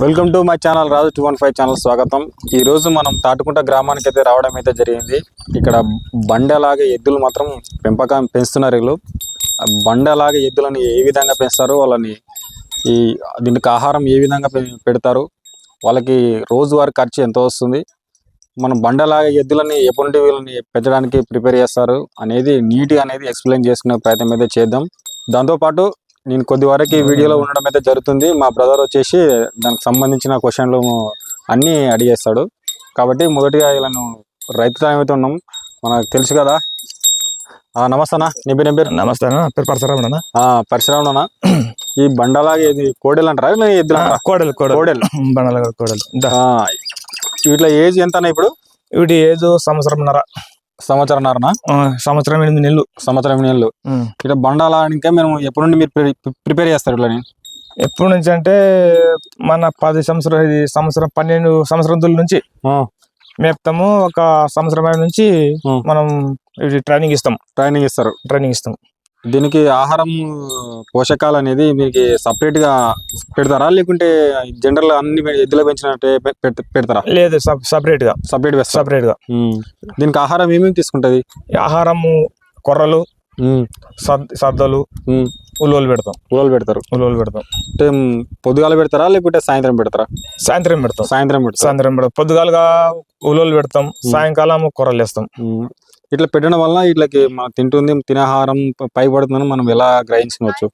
Welcome to my channel Raju two one five channel స్వాగతం. ఈరోజు మనం తాటుకుంట గ్రామానికి అయితే రావడం అయితే జరిగింది. ఇక్కడ బండలాగే ఎద్దులు మాత్రం పెంపకం పెంచుతున్నారు వీళ్ళు. బండలాగే ఎద్దులని ఏ విధంగా పెంచుతారు? వాళ్ళని ఈ దీనికి ఆహారం ఏ విధంగా పె- పెడతారు? వాళ్ళకి రోజువారి ఖర్చు ఎంత వస్తుంది? మనం బండలాగే ఎద్దులని ఎటువంటి వీళ్ళని పెంచడానికి ప్రిపేర్ చేస్తారు అనేది నీట్గా అనేది ఎక్స్ప్లెయిన్ చేసుకునే ప్రయత్నం అయితే చేద్దాం. దాంతోపాటు నేను కొద్ది వరకు ఈ వీడియోలో ఉండడం అయితే జరుగుతుంది. మా బ్రదర్ వచ్చేసి దానికి సంబంధించిన క్వశ్చన్లు అన్నీ అడిగేస్తాడు. కాబట్టి మొదటిగా వీళ్ళను రైతుతో ఏమైతే ఉన్నాం మనకు తెలుసు కదా. ఆ, నమస్తే అన్న. నీ పేరు ఏం పేరు? నమస్తే పేరు పరశురామ్ అన్న. ఆ, పరిశ్రమ అన్న. ఈ బండలాగా ఇది కోడెలు అంటారా? ఇలా ఎద్దులు అంటారా? కోడలు కోడలు. కోడెలు. బండల కోడలు. దా. ఆ, వీటిలో ఏజ్ ఎంత ఇప్పుడు? వీటి ఏజ్ సంవత్సరంన్నర. సంవత్సరంన్నరనా? ఆ, సంవత్సరం ఎనిమిది నెలలు. సంవత్సరం నెలలు. ఉమ్. ఇట్లా బండాలానికే మేము ఎప్పటి నుండి మీరు ప్రి- ప్రిపేర్ చేస్తారు ఇట్లా ఎప్పటి నుంచి అంటే మన పది సంవత్సరం ఇది సంవత్సరం పన్నెండు సంవత్సరం నుంచి మేపుతాము ఒక సంవత్సరం నుంచి. మనం ట్రైనింగ్ ఇస్తాం. ట్రైనింగ్ ఇస్తారు. ట్రైనింగ్ ఇస్తాం. దీనికి ఆహారం పోషకాలు అనేది మీకు సపరేట్గా పెడతారా? లేకుంటే జనరల్ అన్ని ఎద్దులో పెంచినట్టే పెడత- పెడతారా? లేదు సపరేట్గా. సపరేట్ సపరేట్గా. దీనికి ఆహారం ఏమేమి తీసుకుంటది? ఆహారము కొర్రలు సద్దలు ఉమ్. ఉలువలు పెడతాం. కూలలు పెడతారు. ఉలువలు పెడతాం. అంటే పొద్దుగాల పెడతారా? లేకుంటే సాయంత్రం పెడతారా? సాయంత్రం పెడతాం. సాయంత్రం పెడతారు? సాయంత్రం పెడతాం. పొద్దుగాలుగా ఉలువలు పెడతాం. సాయంకాలం కొర్రలు వేస్తాం. ఇట్లా పెట్టడం వల్ల ఇట్లకి మనం తింటుంది తినే ఆహారం ప- పడుతుందని మనం ఎలా గ్రహించవచ్చు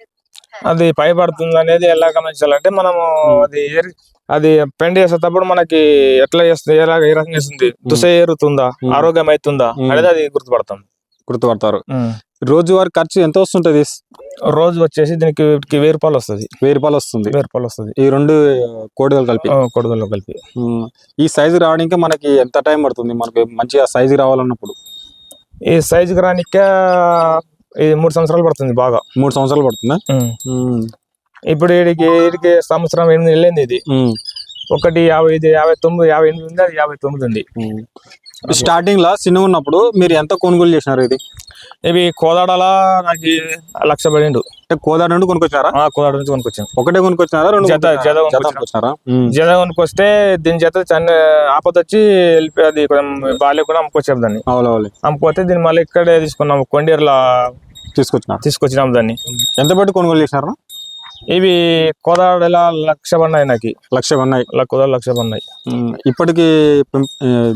అది పై పడుతుంది అనేది ఎలా గమనించాలంటే మనము అది ఏరి- అది పెండ చేసేటప్పుడు మనకి ఎట్లా చేస్తుంది ఎలా ఏ రకంగా చేస్తుంది? దుస ఏరుతుందా. ఆరోగ్యం అవుతుందా. అనేది అది గుర్తుపడతాం. గుర్తుపడతారు. రోజువారీ ఖర్చు ఎంత వస్తుంటది? రోజు వచ్చేసి దీనికి వీటికి వెయ్యి రూపాయలు వస్తుంది. వెయ్యి రూపాయలు వస్తుంది. వెయ్యి రూపాయలు వస్తుంది. ఈ రెండు కోడిదలు కలిపి? కొడుదల్లో కలిపి. ఈ సైజు రావడానికి మనకి ఎంత టైం పడుతుంది? మనకి మంచిగా సైజు రావాలన్నప్పుడు. ఈ సైజుకి రానికే ఇది మూడు సంవత్సరాలు పడుతుంది బాగా. మూడు సంవత్సరాలు పడుతుందా? ఇప్పుడు వీడికి వీడికి సంవత్సరం ఎనిమిది వెళ్ళింది ఇది. ఒకటి యాభై ఇది యాభై తొమ్మిది యాభై ఎనిమిది ఉంది అది యాభై తొమ్మిది ఉంది. స్టార్టింగ్ లా చిన్నగా ఉన్నప్పుడు మీరు ఎంత కొనుగోలు చేసినారు ఇది? ఇవి కోదాడలా నాకు లక్ష పడిండు అంటే కోదాడ నుండి కొనుక్కొచ్చినారా ఆ, కోదాడ నుంచి కొనుక్కొచ్చాను ఒకటే కొనుక్కొచ్చినారా రెండు జత-? జత జత. కొనుక్కొచ్చినారా ఉమ్, జనగోనికి వస్తే దీని చేత చన్న ఆపద వచ్చి వెళ్ళిపోయి అది కొంచెం బాగాలే కూడా అమ్ముకొచ్చాము దాన్ని. అవును అవును అమ్ముకోతే దీన్ని మళ్ళీ ఇక్కడే తీసుకున్నాము కొండేరులా తీసుకొచ్చినారు. తీసుకొచ్చినాము దాన్ని. ఎంత పెట్టి కొనుగోలు చేసినారు? ఇవి కోదాడలా లక్ష పడినాయి నాకు. లక్ష ఉన్నాయి కోదాడ లక్ష పడినాయి. ఉమ్, ఇప్పటికి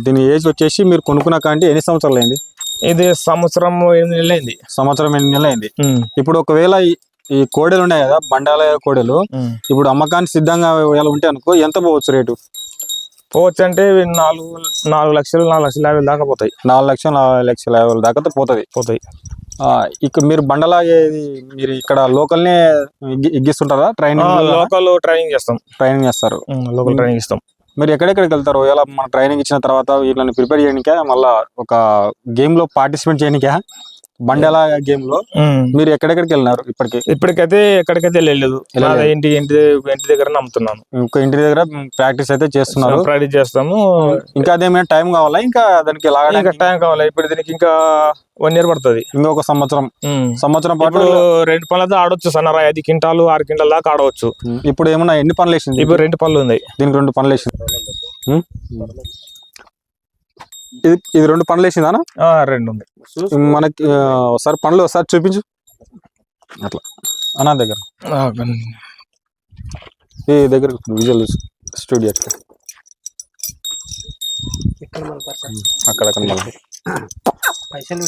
దీని ఏజ్ వచ్చేసి మీరు కొనుక్కున్న కాంటి ఎన్ని సంవత్సరాలు అయింది? ఇది సంవత్సరం ఎనిమిది నెలలు అయింది సంవత్సరం ఎన్ని నెలలు అయింది ఇప్పుడు ఒకవేళ ఈ- కోడెలు ఉన్నాయి కదా బండాల కోడెలు. ఇప్పుడు అమ్మకానికి సిద్ధంగా ఉంటే అనుకో ఎంత పోవచ్చు రేటు? పోవచ్చు అంటే నాలుగు నాలుగు లక్షలు నాలుగు లక్షల యాభై దాకా పోతాయి. నాలుగు లక్షలు నాలుగు లక్షల యాభై దాకా పోతుంది పోతాయి. ఇక మీరు బండలాగేది మీరు ఇక్కడ లోకల్నే ఇగ్గి- ఇగ్గిస్తుంటారా ట్రైనింగ్ లోకల్ ట్రైనింగ్ చేస్తాం. ట్రైనింగ్ చేస్తారు. లోకల్ ట్రైనింగ్ ఇస్తాం మీరు ఎక్కడెక్కడికి వెళ్తారు? ఒకవేళ మన ట్రైనింగ్ ఇచ్చిన తర్వాత వీళ్ళని ప్రిపేర్ చేయడానికే మళ్ళా ఒక గేమ్లో పార్టిసిపేట్ చేయడానికే బండలా గేమ్లో. మీరు ఎక్కడెక్కడికి వెళ్ళినారు ఇప్పటికి? ఇప్పటికైతే ఎక్కడికైతే వెళ్ళలేదు. ఇంటి ఇంటి ఇంటి దగ్గర అమ్ముతున్నాను ఇంకో ఇంటి దగ్గర ప్రాక్టీస్ అయితే చేస్తున్నారు. ప్రాక్టీస్ చేస్తాము. ఇంకా అదేమైనా టైం కావాలా? ఇంకా దానికి ఇంకా టైం కావాలి? ఇప్పుడు దీనికి ఇంకా వన్ ఇయర్ పడుతుంది. ఇంకొక సంవత్సరం. సంవత్సరం పాటు రెండు పనులతో ఆడొచ్చు సన్నరా ఐదు క్వింటాలు ఆరు క్వింటాల దాకా ఆడవచ్చు. ఇప్పుడు ఏమన్నా ఎన్ని పనులు వేసింది? ఇప్పుడు రెండు పనులు ఉంది దీనికి రెండు పనులు వేసింది? ఇది ఇది రెండు పనులు వేసిందా ఆ, రెండు ఉంది మనకి ఒకసారి పనులు ఒకసారి చూపించు అట్లా అన్నా దగ్గర ఆ, ఈ దగ్గర విజువల్ స్టూడియో అక్కడ అక్కడ మళ్ళీ పైసలు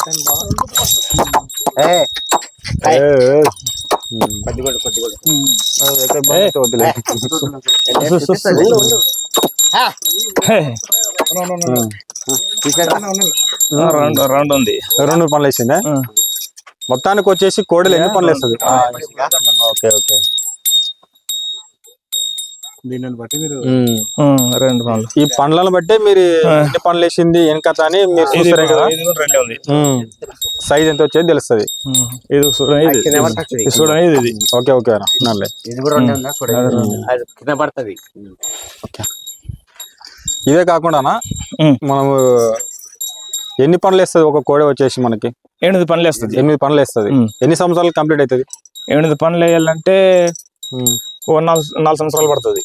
రెండు రెండు ఉంది. రెండు పనులు వేసిందే? మొత్తానికి వచ్చేసి కోడలు ఎన్ని పనులు వేస్తుంది? Okay okay. దీనిని బట్టి మీరు ఉమ్. ఉమ్, రెండు పనులు. ఈ పండ్లను బట్టే మీరు ఎన్ని పనులు వేసింది కథ అని మీరు ఇది చూస్తారే కదా? సైజ్ ఎంత వచ్చేది తెలుస్తుంది? ఇది చూడండి చూడండి ఇది ఓకే ఓకే. ఇది కూడా కింద పడుతుంది. ఓకే. ఇదే కాకుండా. మనము ఎన్ని పనులు వేస్తుంది? ఒక కోడి వచ్చేసి మనకి. ఎనిమిది పనులు వేస్తుంది. ఎనిమిది పనులు వేస్తుంది. ఎన్ని సంవత్సరాలు కంప్లీట్ అవుతుంది ఎనిమిది పనులు వేయాలంటే ఓ నాలుగు నాలుగు సంవత్సరాలు పడుతుంది.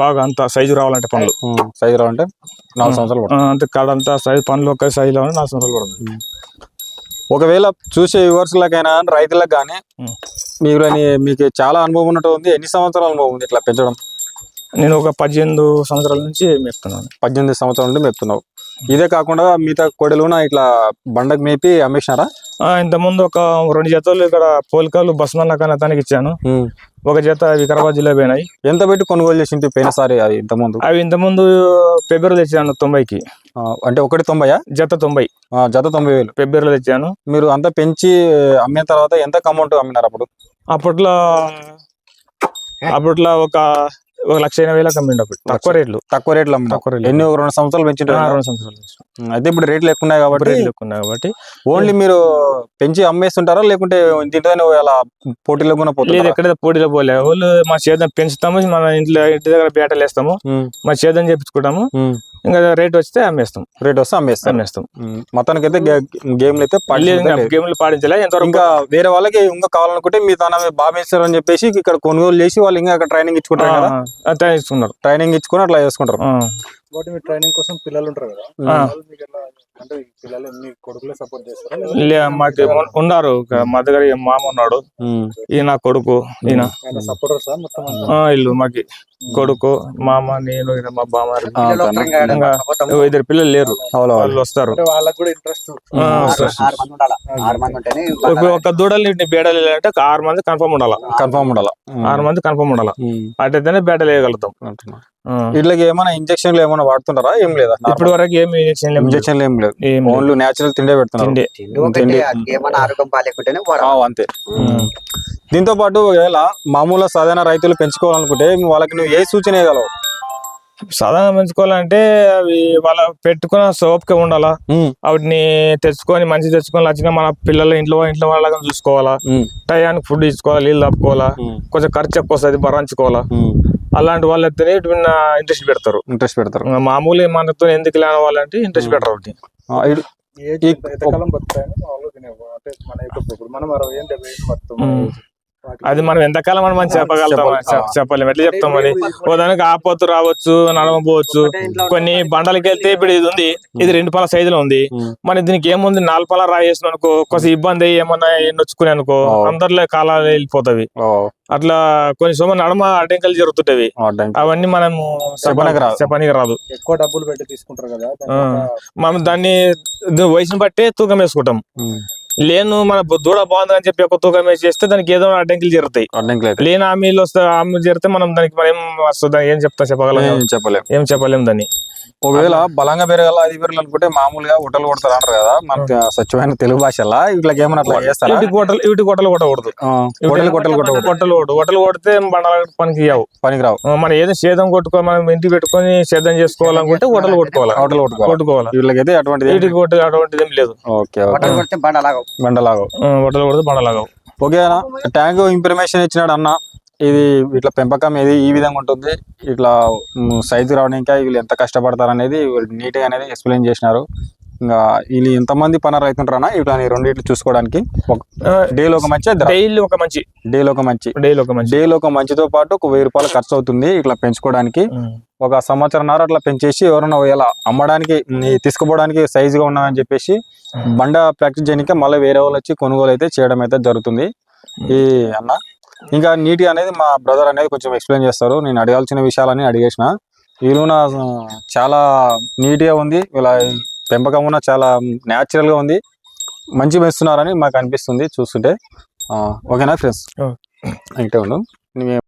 బాగా అంత సైజు రావాలంటే పండ్లు సైజు రావాలంటే నాలుగు సంవత్సరాలు అంతా సైజు పండ్లు ఒక సైజు రావాలంటే నాలుగు సంవత్సరాలు పడుతుంది. ఒకవేళ చూసే వ్యూవర్స్లకైనా రైతులకు కానీ. మీరు మీకు చాలా అనుభవం ఉన్నట్టు ఉంది. ఎన్ని సంవత్సరాల అనుభవం ఉంది ఇట్లా పెంచడం? నేను ఒక పద్దెనిమిది సంవత్సరాల నుంచి మేపుతున్నాను. పద్దెనిమిది సంవత్సరాల నుండి మెప్తున్నావు. ఇదే కాకుండా మిగతా కోడెలున ఇట్లా బండకు మేపి అమ్మేసినారా? ఇంతకుముందు ఒక రెండు జతలు ఇక్కడ పోలికలు బస్మన్ అనే అతనికి ఇచ్చాను. ఒక జత వికారాబాద్ జిల్లా పోయినాయి. ఎంత పెట్టి కొనుగోలు చేసింది పోయినసారి అది ఇంతకుముందు? అవి ఇంతకుముందు ఫిబ్రవరి తెచ్చాను తొంభైకి. అంటే ఒకటి తొంభైయా? జత తొంభై. ఆ, జత తొంభై వేలు. ఫిబ్రవరిలో తెచ్చాను. మీరు అంతా పెంచి అమ్మిన తర్వాత ఎంత అమౌంట్ అమ్మినారు అప్పుడు? అప్పట్లో అప్పట్లో ఒక ఒక లక్ష ఎనభై వేలకు అమ్మిండు అప్పుడు. తక్కువ రేట్లు. తక్కువ రేట్లు అమ్మినారు తక్కువ రేట్లు ఎన్ని ఒక రెండు సంవత్సరాలు కదా? రెండు సంవత్సరాలు అయితే ఇప్పుడు రేట్లు ఎక్కువ ఉన్నాయి కాబట్టి రేట్లు ఎక్కువ ఉన్నాయి కాబట్టి ఓన్లీ మీరు పెంచి అమ్మేస్తుంటారా? లేకుంటే దీంట్లోనే అలా పోటీలో కూడా పోతుంటారా? ఎక్కడ పోటీలో పోలే. వాళ్ళు మా సేద్యం పెంచుతాము మన ఇంట్లో ఇంటి దగ్గర బేటలు వేస్తాము. మా సేద్యం చేపించుకుంటాము ఉం. ఇంకా రేట్ వస్తే అమ్మేస్తాం. రేట్ వస్తే అమ్మేస్తాం. ఉం, మొత్తానికి అయితే గేమ్లు అయితే మళ్ళీ participate లేదు. గేమ్లు ఎంతవరకు ఇంకా వేరే వాళ్ళకి ఇంకా కావాలనుకుంటే మీ తన వేస్తారు అని చెప్పేసి ఇక్కడ కొనుగోలు చేసి వాళ్ళు ఇంకా ట్రైనింగ్ ఇచ్చుకుంటారు ట్రైనింగ్ ఇచ్చుకొని అట్లా చేసుకుంటారు. కాబట్టి మీ ట్రైనింగ్ కోసం పిల్లలు ఉంటారు కదా. వాళ్ళు మీకు ఎలా అంటే ఈ పిల్లలు మీ కొడుకులే సపోర్ట్ చేస్తారా? లే మాకు ఉన్- ఉన్నారు. ఒక మా దగ్గర ఈ మామ ఉన్నాడు. ఈయన నా కొడుకు ఈయన ఆయన సపోర్టర్స్ మొత్తం అంతా? ఆ, ఇల్లు మాకి. కొడుకు మామ నేను ఈయన మా బామ్మ ఆ, తన- ఇంకా ఓ ఇద్దరు పిల్లలు లేరు. అవును, అవును. వాళ్ళు వస్తారు. అంటే వాళ్ళకి కూడా ఇంట్రెస్ట్ ఆ, వస్తారు. ఆరు మంది ఉండాలి? ఆరు మంది ఉంటేనే ఒక- ఒక దూడలు బేడలు అంటే ఒక ఆరు మంది కన్ఫర్మ్ ఉండాలి? కన్ఫర్మ్ ఉండాలి? ఆరు మంది కన్ఫర్మ్ ఉండాలి. అటైతేనే బేటలు వేయగలుగుతాం. వీటికి ఏమైనా ఇంజక్షన్లు ఏమైనా వాడుతుంటారా ఏం లేదా? ఇప్పటి వరకు ఏమి ఇంజక్షన్ ఇంజక్షన్లు ఏం లేదు ఏం లేదు. ఓన్లీ నేచురల్ తిండే పెడుతున్నారు. అంతే. దీంతో పాటు ఒకవేళ మామూలు సాధారణ రైతులు పెంచుకోవాలనుకుంటే వాళ్ళకి నువ్వు ఏ సూచన ఇవ్వగలవు? సాధారణ పెంచుకోవాలంటే అవి వాళ్ళ పెట్టుకున్న సోప్గా ఉండాలా. వాటిని తెచ్చుకొని మంచి తెచ్చుకొని వచ్చిన మన పిల్లల ఇంట్లో ఇంట్లో వాళ్ళగా చూసుకోవాలా. టయానికి ఫుడ్ ఇచ్చుకోవాలి నీళ్ళు తప్పుకోవాలా. కొంచెం ఖర్చు ఎక్కువ వస్తుంది భరించుకోవాలా. అలాంటి వాళ్ళు అయితేనే ఇంట్రెస్ట్ పెడతారు. ఇంట్రెస్ట్ పెడతారు. మామూలు మనతో ఎందుకు లేని వాళ్ళంటే ఇంట్రెస్ట్ పెట్టరు ఒకటి. ఏజ్ ఈ- ఎంత- ఎంతకాలం బతుకుతాయని మన యొక్క ఇప్పుడు మనం అరవై ఏం డెబ్బై. అది మనం ఎంతకాలం మనం మనం చెప్పగలుగుతాం? చెప్పాలి. చెప్పలేము ఎట్లా చెప్తామని ఓ దానికి ఆపోతు రావచ్చు నడవపోవచ్చు కొన్ని బండలకి వెళ్తే ఇప్పుడు ఇది ఉంది ఇది రెండు పాల సైజులో ఉంది. మరి దీనికి ఏముంది? నాలుగు పాల రాయేసిన అనుకో కొంచెం ఇబ్బంది అయ్యి ఏమన్నా నొచ్చుకుని అనుకో. అందరిలో కాలాలు వెళ్ళిపోతావి. ఓ, అట్లా కొన్ని సోమ నడమ అడ్డంకలు జరుగుతుంటవి. అవన్నీ మనము చెప్పనీకి రాదు. చెప్పనీకి రాదు. ఎక్కువ డబ్బులు పెట్టి తీసుకుంటారు కదా మనం దాన్ని ద- వయసుని బట్టే తూకం వేసుకుంటాం. లేను మన దూడ బాగుంది అని చెప్పి ఒక తూకం వేసి చేస్తే దానికి ఏదో అడ్డంకులు జరుగుతాయి. అడ్డంకులు లేని హామీలు వస్తే హామీ జరిగితే మనం దానికి మనం ఏం వస్తుందా ఏం చెప్తా చెప్పగలం? ఏం చెప్పలేం. ఏం చెప్పలేం దాన్ని. ఒకవేళ బలంగా పెరగాల అది పెరగాలి అనుకుంటే మామూలుగా ఉటలు కొడతారు అంటారు కదా మనకి స్వచ్ఛమైన తెలుగు భాషలో ఇట్లా ఏమన్నా అట్లా చేస్తారా? ఇటు కొట్టలు ఇటు కొట్టలు కొట్టకూడదు. ఆ, కొట్టలు కొట్టలు కొట్టకూడదు. కొట్టలు కొట్టు కొట్టలు కొడితే బండల పనికి ఇవ్వవు పనికిరావు. మనం ఏదో సేదం కొట్టుకో మనం ఇంటికి పెట్టుకొని సేదం చేసుకోవాలనుకుంటే కొట్టలు కొట్టుకోవాలి. హోటల్ కొట్టుకోవాలి. కొట్టుకోవాలి. వీళ్ళకైతే అటువంటిది ఇటుకి కొట్టు అటువంటిది ఏం లేదు. ఓకే బట్టలు కొడితే బండ అలాగ బండలాగా కొట్టలు కొడితే బండలాగవు. ఓకేనా? ట్యాంక్ ఇన్ఫర్మేషన్ ఇచ్చినాడు అన్న. ఇది ఇట్లా పెంపకం ఇది ఈ విధంగా ఉంటుంది. ఇట్లా సైజు రావడానికి వీళ్ళు ఎంత కష్టపడతారు అనేది నీట్గా అనేది ఎక్స్ప్లెయిన్ చేసినారు. ఇంకా వీళ్ళు ఎంతమంది పని రైతుంటారన్నా ఇట్లా రెండింటిని చూసుకోవడానికి డేలో ఒక మంచి డైలీ ఒక మంచి. డేలో ఒక మంచి. డైలీ ఒక మంచి. డేలో ఒక మంచితో పాటు ఒక వెయ్యి రూపాయలు ఖర్చు అవుతుంది ఇట్లా పెంచుకోవడానికి. ఒక సంవత్సరంన్నర అట్లా పెంచేసి ఎవరైనా ఇలా అమ్మడానికి తీసుకుపోవడానికి సైజుగా ఉన్నాయని చెప్పేసి బండ ప్రాక్టీస్ చేయడానికి మళ్ళీ వేరే వాళ్ళు వచ్చి కొనుగోలు అయితే చేయడం అయితే జరుగుతుంది. ఈ అన్న ఇంకా నీట్గా అనేది మా బ్రదర్ అనేది కొంచెం ఎక్స్ప్లెయిన్ చేస్తారు. నేను అడగాల్సిన విషయాలని అడిగేసిన. వీలున చాలా నీట్గా ఉంది. ఇలా పెంపకం ఉన్న చాలా న్యాచురల్గా ఉంది. మంచి పెంచుతున్నారని మాకు అనిపిస్తుంది చూస్తుంటే. ఓకేనా ఫ్రెండ్స్. అయితే ఉండు.